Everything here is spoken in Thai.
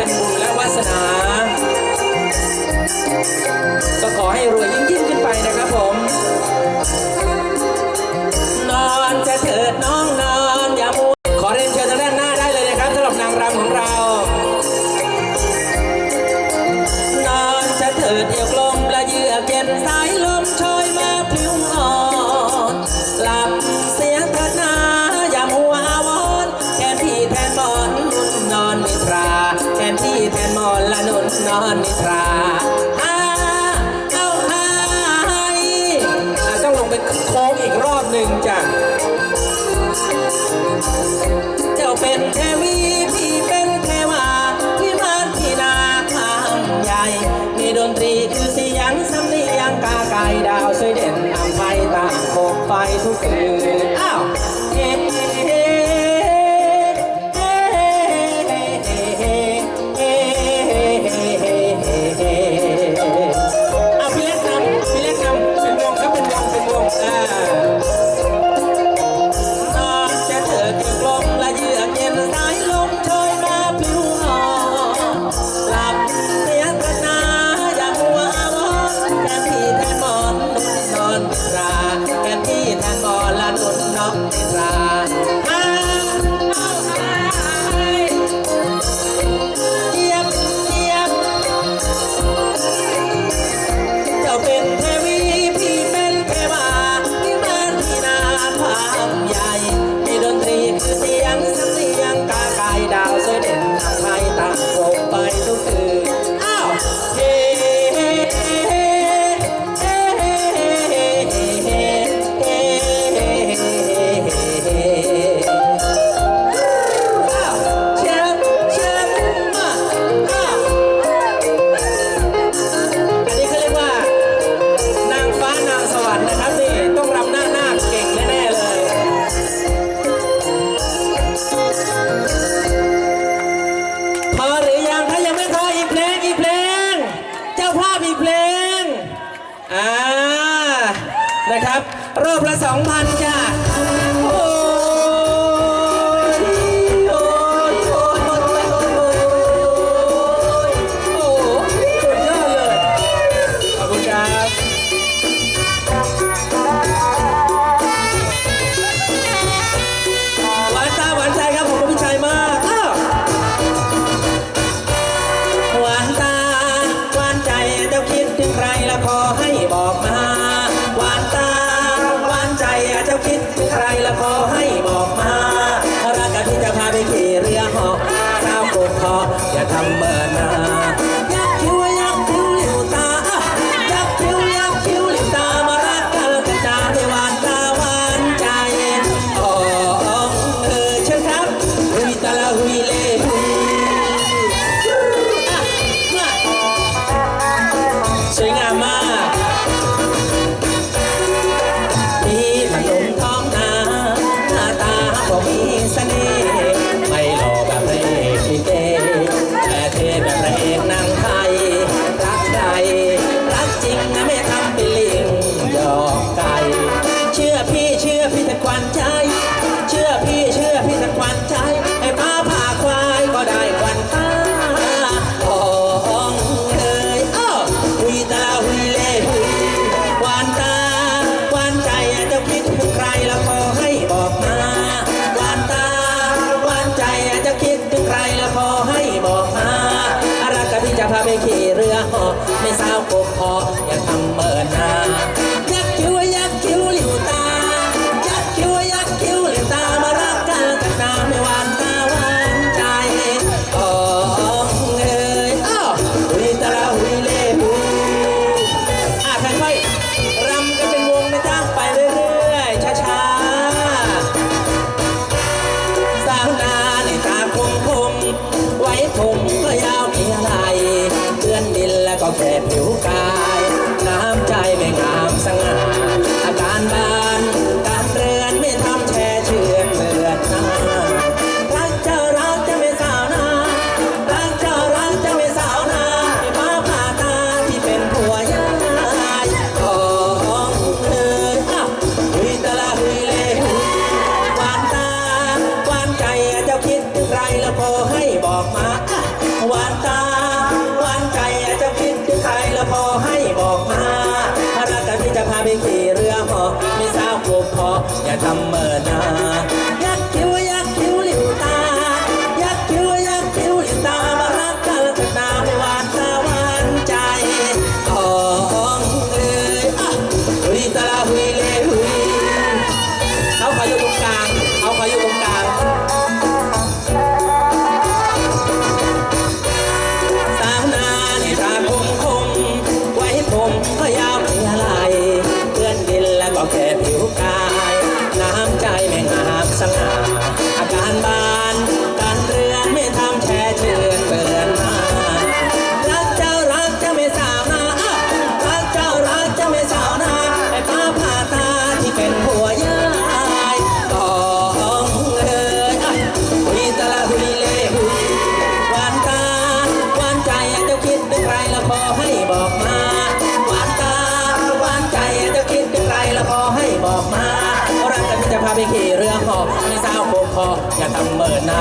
เป็นบุญและวาสนา อนนิทราอาเอาไห้อาต้องลงไปโค้งอีกรอบหนึ่งจ้ะ เจ้าเป็นเทวีพี่เป็นเทวาพี่บ้านที่นาทางใหญ่ มีดนตรีคือเสียงสำเนียงกาไก่ดาวสวยเด่นนำไปต่างหกไฟทุกคืน มีเพลง อ่า นะครับ รอบละ 2,000 ค่ะ Bella Boy. sing ไม่ขี่เรือหอไม่สาวกบพออย่าทำเมินหน้า ನಮ್ಮನ ำเมินหนา